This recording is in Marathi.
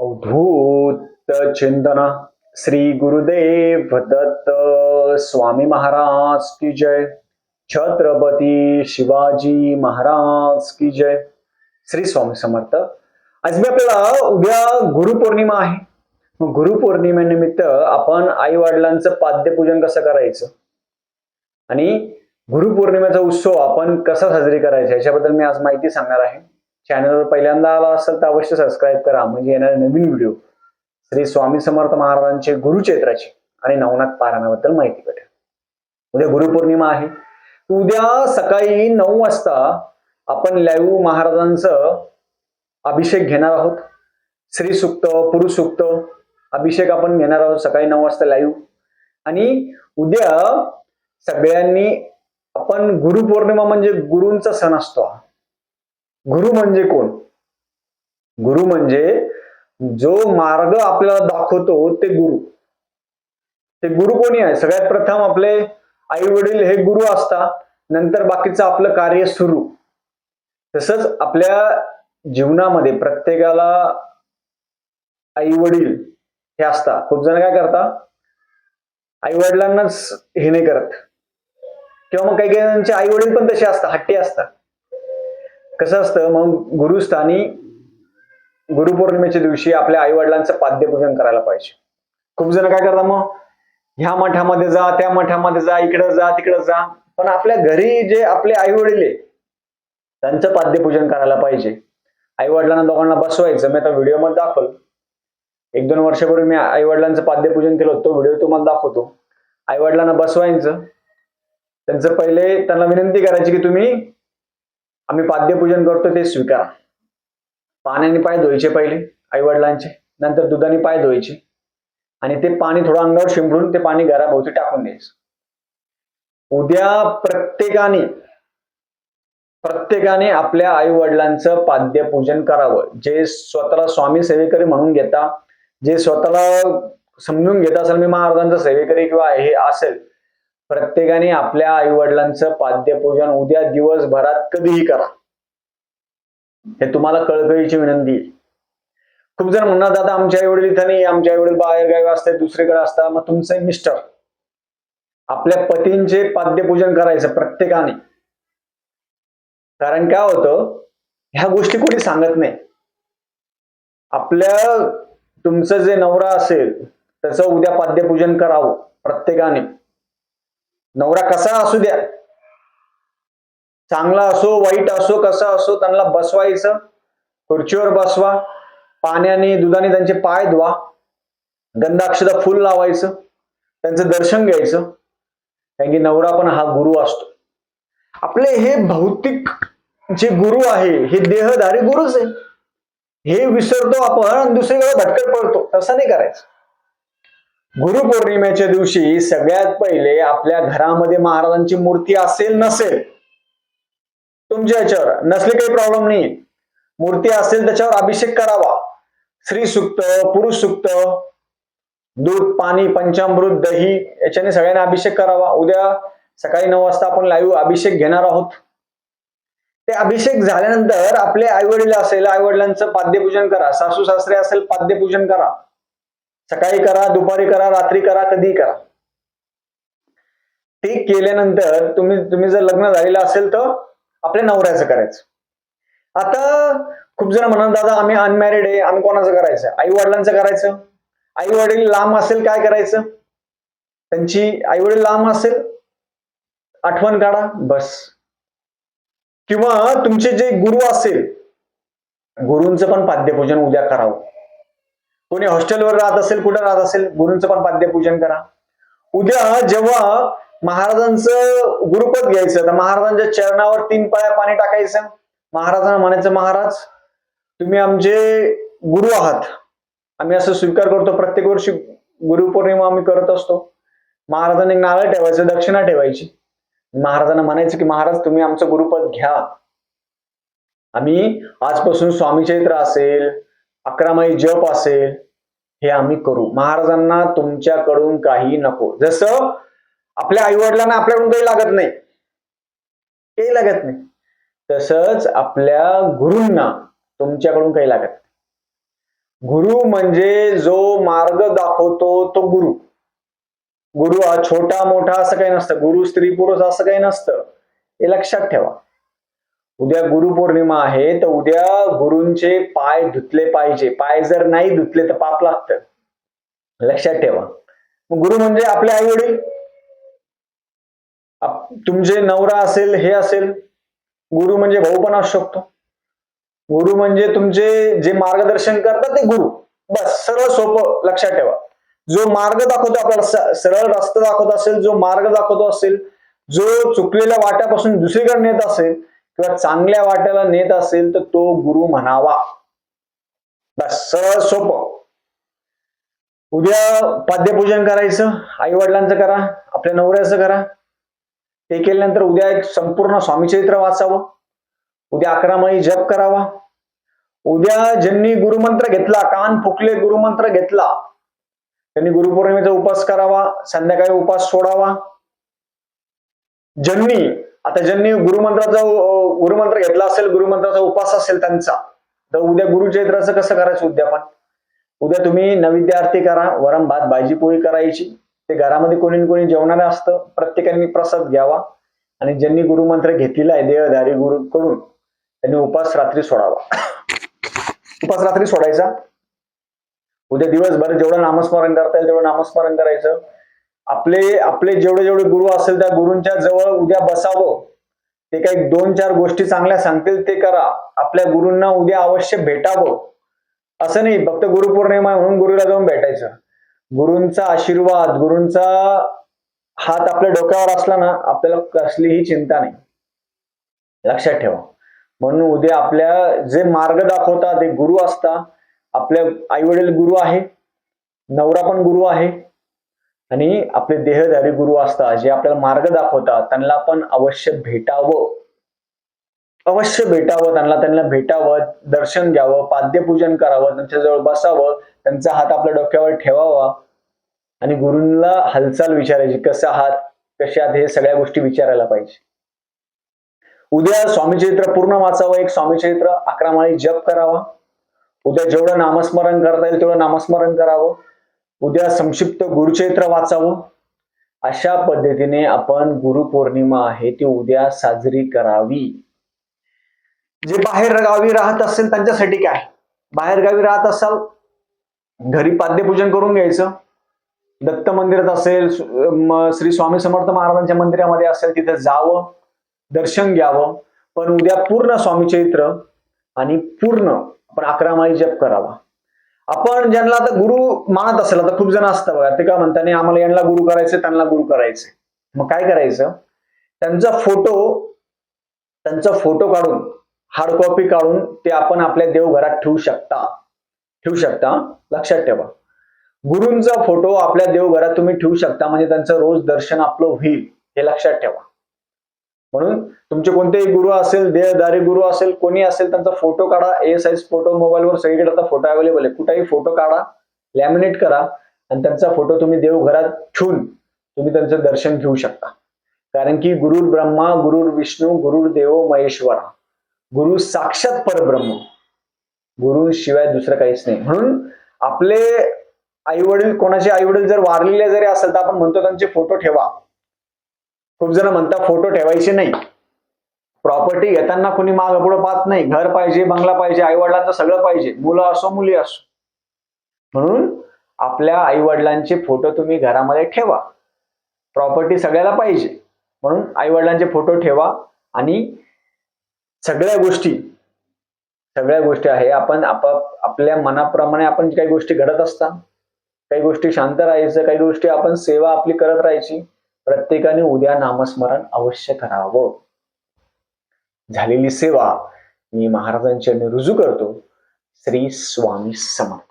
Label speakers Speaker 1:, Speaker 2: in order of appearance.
Speaker 1: अवधूत चिंतन श्री गुरुदेव दत्त स्वामी महाराज की जय। छत्रपती शिवाजी महाराज की जय। श्री स्वामी समर्थ। आज मी आपल्याला उद्या गुरुपौर्णिमा आहे। मग गुरुपौर्णिमेनिमित्त आपण आई वडिलांचं पाद्यपूजन कसं करायचं? आणि गुरुपौर्णिमेचा उत्सव आपण कसा साजरी करायचा? याच्याबद्दल मी आज माहिती सांगणार आहे। चॅनलवर पहिल्यांदा आला असेल तर अवश्य सबस्क्राईब करा. म्हणजे येणारे नवीन व्हिडिओ श्री स्वामी समर्थ महाराजांचे गुरुचैत्राची आणि नवनाथ पारायणाबद्दल माहिती भेटेल. उद्या गुरुपौर्णिमा आहे. उद्या सकाळी नऊ वाजता आपण लाईव्ह महाराजांचं अभिषेक घेणार आहोत. श्री सुक्त पुरुष सुक्त अभिषेक आपण घेणार आहोत सकाळी नऊ वाजता लाईव्ह आणि उद्या सगळ्यांनी आपण गुरुपौर्णिमा म्हणजे गुरूंचा सण असतो हा. गुरु म्हणजे कोण? गुरु म्हणजे जो मार्ग आपल्याला दाखवतो ते गुरु. ते गुरु कोणी आहे? सगळ्यात प्रथम आपले आई वडील हे गुरु असतात नंतर बाकीचं आपलं कार्य सुरू. तसंच आपल्या जीवनामध्ये प्रत्येकाला आई वडील हे असतात. खूप जण काय करतात? आई वडिलांनाच हे नाही करत. किंवा मग काही काही जणांचे आई वडील पण तसे असतात हट्टी असतात. कसं असतं मग गुरुस्थानी गुरुपौर्णिमेच्या दिवशी आपल्या आई वडिलांचं पाद्यपूजन करायला पाहिजे. खूप जण काय करतात मग ह्या मठामध्ये जा त्या मठामध्ये जा इकडं जा तिकडं जा. पण आपल्या घरी जे आपले आई वडील आहे त्यांचं पाद्यपूजन करायला पाहिजे. आई वडिलांना दोघांना बसवायचं मी आता व्हिडिओमध्ये दाखवलं. एक दोन वर्षापूर्वी मी आई वडिलांचं पाद्यपूजन केलं होतं तो व्हिडिओ तुम्हाला दाखवतो. आई वडिलांना बसवायचं. त्यांचं पहिले त्यांना विनंती करायची की तुम्ही आम्ही पाद्यपूजन करतो ते स्वीकारा. पाण्याने पाय धुवायचे पहिले आई वडिलांचे नंतर दुधाने पाय धुवायचे. आणि ते पाणी थोडं अंगावर शिंपडून ते पाणी घराभोवती टाकून द्यायचं. उद्या प्रत्येकाने प्रत्येकाने आपल्या आई वडिलांचं पाद्यपूजन करावं. जे स्वतःला स्वामी सेवेकरी म्हणून घेता जे स्वतःला समजून घेत असेल मी महाराजांचा सेवेकरी किंवा हे असेल प्रत्येकाने आपल्या आई वडिलांचं पाद्यपूजन उद्या दिवसभरात कधीही करा. हे तुम्हाला कळकळीची विनंती आहे. खूप जण म्हणणार दादा आमच्या आई वडील इथं नाही आमच्या आई वडील बाहेर गावी असतात दुसरीकडे असतात. मग तुमचे मिस्टर आपल्या पतींचे पाद्यपूजन करायचं प्रत्येकाने. कारण काय होतं ह्या गोष्टी कोणी सांगत नाही. आपल्या तुमचं जे नवरा असेल त्याचं उद्या पाद्यपूजन करावं प्रत्येकाने. नवरा कसा असू द्या. चांगला असो वाईट असो कसा असो त्यांना बसवायचं. खुर्चीवर बसवा पाण्याने दुधाने त्यांचे पाय धुवा. गंधाक्षदा फुल लावायचं. त्यांचं दर्शन घ्यायचं. कारण की नवरा पण हा गुरु असतो. आपले हे भौतिक जे गुरु आहे हे देहधारी गुरुच आहे. हे विसरतो आपण दुसरीकडे भटकत पडतो. तसं नाही करायचं. गुरुपौर्णिमेच्या दिवशी सगळ्यात पहिले आपल्या घरामध्ये महाराजांची मूर्ती असेल नसेल तुमच्या याच्यावर नसले काही प्रॉब्लेम नाही. मूर्ती असेल त्याच्यावर अभिषेक करावा. स्त्री सुक्त पुरुष सुक्त दूध पाणी पंचामृत दही याच्याने सगळ्यांना अभिषेक करावा. उद्या सकाळी नऊ वाजता आपण लाईव्ह अभिषेक घेणार आहोत. ते अभिषेक झाल्यानंतर आपले आई वडील असेल आई वडिलांचं पाद्यपूजन करा. सासू सासरे असेल पाद्यपूजन करा. सकाळी करा दुपारी करा रात्री करा कधी करा. ते केल्यानंतर तुम्ही तुम्ही जर लग्न झालेलं असेल तर आपल्या नवऱ्याचं करायचं. आता खूप जण म्हणतात दादा आम्ही अनमॅरिड आहे आम्ही कोणाचं करायचं? आई वडिलांचं करायचं? आई वडील लांब असेल काय करायचं? त्यांची आई वडील लांब असेल आठवण काढा बस. किंवा तुमचे जे गुरु असेल गुरूंचं पण पाद्यपूजन उद्या करावं. कोणी हॉस्टेलवर राहत असेल कुठं राहत असेल गुरूंचं पण पाद्यपूजन करा. उद्या जेव्हा महाराजांचं गुरुपद घ्यायचं तर महाराजांच्या चरणावर तीन पाया पाणी टाकायचं. महाराजांना म्हणायचं महाराज तुम्ही आमचे गुरु आहात. आम्ही असं स्वीकार करतो प्रत्येक वर्षी गुरुपौर्णिमा आम्ही करत असतो. महाराजांनी एक नारळ ठेवायचं दक्षिणा ठेवायची. महाराजांना म्हणायचं की महाराज तुम्ही आमचं गुरुपद घ्या. आम्ही आजपासून स्वामी चैत्र असेल अकरामाई जप असेल हे आम्ही करू. महाराजांना तुमच्याकडून काही नको. जसं आपल्या आई वडिलांना आपल्याकडून काही लागत नाही. काही लागत नाही. तसंच आपल्या गुरूंना तुमच्याकडून काही लागत नाही. गुरु म्हणजे जो मार्ग दाखवतो तो गुरु. गुरु हा छोटा मोठा असं काही नसतं. गुरु स्त्री पुरुष असं काही नसतं. हे लक्षात ठेवा. उद्या गुरुपौर्णिमा आहे तर उद्या गुरुंचे पाय धुतले पाहिजे. पाय जर नाही धुतले तर पाप लागतं. लक्षात ठेवा. गुरु म्हणजे आपले आई वडील? तुमचे नवरा असेल हे असेल गुरु म्हणजे भाऊ पण असू शकतो. गुरु म्हणजे तुमचे जे मार्गदर्शन करतात ते गुरु. बस सरळ सोपं लक्षात ठेवा. जो मार्ग दाखवतो आपल्याला सरळ रस्ता दाखवत असेल जो मार्ग दाखवतो असेल जो चुकलेल्या वाट्यापासून दुसरीकडे नेत असेल किंवा चांगल्या वाट्याला नेत असेल तर तो गुरु म्हणावा. बस सरळ सोपं. उद्या पाद्यपूजन करायचं आई वडिलांचं करा आपल्या नवऱ्याचं करा. ते केल्यानंतर उद्या एक संपूर्ण स्वामीचरित्र वाचावं. उद्या अकरा माळी जप करावा. उद्या ज्यांनी गुरुमंत्र घेतला कान फुकले गुरुमंत्र घेतला त्यांनी गुरुपौर्णिमेचा उपास करावा संध्याकाळी उपास सोडावा. ज्यांनी आता ज्यांनी गुरुमंत्राचा गुरुमंत्र घेतला असेल गुरुमंत्राचा उपास असेल त्यांचा तर उद्या गुरुचैत्राचं कसं करायचं उद्यापन उद्या तुम्ही नैवेद्य आरती करा वरम भात भाजी पोळी करायची ते घरामध्ये कोणी कोणी जेवणारं असतं प्रत्येकाने प्रसाद घ्यावा आणि ज्यांनी गुरुमंत्र घेतलेला आहे देहधारी गुरु करून त्यांनी उपास रात्री सोडावा. उपास रात्री सोडायचा. उद्या दिवसभर जेवढं नामस्मरण करता येईल तेवढं नामस्मरण करायचं. आपले आपले जेवढे जेवढे गुरु असेल त्या गुरूंच्या जवळ उद्या बसावं. ते काही दोन चार गोष्टी चांगल्या सांगतील ते करा. आपल्या गुरूंना उद्या अवश्य भेटावं. असं नाही फक्त गुरुपौर्णिमा म्हणून गुरुला जाऊन भेटायचं. गुरूंचा आशीर्वाद गुरूंचा हात आपल्या डोक्यावर असला ना आपल्याला कसलीही चिंता नाही. लक्षात ठेवा. म्हणून उद्या आपल्या जे मार्ग दाखवतात ते गुरु असता आपल्या आई वडील गुरु आहे नवरा पण गुरु आहे आणि आपले देहधारी गुरु असतात जे आपल्याला मार्ग दाखवतात त्यांना पण अवश्य भेटावं. अवश्य भेटावं त्यांना त्यांना भेटावं दर्शन घ्यावं पाद्यपूजन करावं त्यांच्याजवळ बसावं त्यांचा हात आपल्या डोक्यावर ठेवावा. आणि गुरूंना हालचाल विचारायची कसं आहात कसे आहात हे सगळ्या गोष्टी विचारायला पाहिजे. उद्या स्वामीचरित्र पूर्ण वाचावं एक स्वामीचरित्र अकरा माळी जप करावा. उद्या जेवढं नामस्मरण करता येईल तेवढं नामस्मरण करावं. उद्या संक्षिप्त गुरुचरित्र वाचावं. अशा पद्धतीने आपण गुरुपौर्णिमा आहे ती उद्या साजरी करावी. जे बाहेर गावी राहत असेल त्यांच्यासाठी काय? बाहेर गावी राहत असाल घरी पाद्यपूजन करून घ्यायचं. दत्त मंदिरात असेल श्री स्वामी समर्थ महाराजांच्या मंदिरामध्ये असेल तिथे जावं दर्शन घ्यावं. पण उद्या पूर्ण स्वामी चैत्र आणि पूर्ण आपण अकरा माई जप करावा. आपण ज्यांना आता गुरु मानत असेल आता खूप जण असतं बघा ते का म्हणतात आम्हाला यांना गुरु करायचे त्यांना गुरु करायचे. मग काय करायचं? त्यांचा फोटो त्यांचा फोटो काढून हार्ड कॉपी काढून ते आपण आपल्या देवघरात ठेवू शकता. ठेवू शकता. लक्षात ठेवा. गुरूंचा फोटो आपल्या देवघरात तुम्ही ठेवू शकता म्हणजे त्यांचं रोज दर्शन आपलं होईल हे लक्षात ठेवा. म्हणून तुमचे कोणतेही गुरु असेल देहदारी गुरु असेल कोणी असेल त्यांचा फोटो काढा ए साईज फोटो मोबाईलवर सगळीकडे आता फोटो अवेलेबल आहे. कुठेही फोटो काढा लॅमिनेट करा आणि त्यांचा फोटो तुम्ही देवघरात ठेवून तुम्ही त्यांचं दर्शन घेऊ शकता. कारण की गुरुर ब्रह्मा गुरुर विष्णू गुरुर देव महेश्वरा. गुरु साक्षात परब्रह्म. गुरु शिवाय दुसरं काहीच नाही. म्हणून आपले आई वडील कोणाचे आई वडील जर वारलेले जरी असेल तर आपण म्हणतो त्यांचे फोटो ठेवा. खूप जण म्हणतात फोटो ठेवायचे नाही. प्रॉपर्टी घेताना कुणी माग पुढे पाहत नाही. घर पाहिजे बंगला पाहिजे आई वडिलांचं सगळं पाहिजे. मुलं असो मुली असो. म्हणून आपल्या आई वडिलांचे फोटो तुम्ही घरामध्ये ठेवा. प्रॉपर्टी सगळ्याला पाहिजे. म्हणून आई वडिलांचे फोटो ठेवा आणि सगळ्या गोष्टी सगळ्या गोष्टी आहे. आपण आपाप आपल्या मनाप्रमाणे आपण काही गोष्टी घडत असता काही गोष्टी शांत राहायचं काही गोष्टी आपण सेवा आपली करत राहायची प्रत्येकाने उद्या नामस्मरण अवश्य करावं. झालेली सेवा मी महाराजांच्या रुजू करतो. श्री स्वामी समर्थ.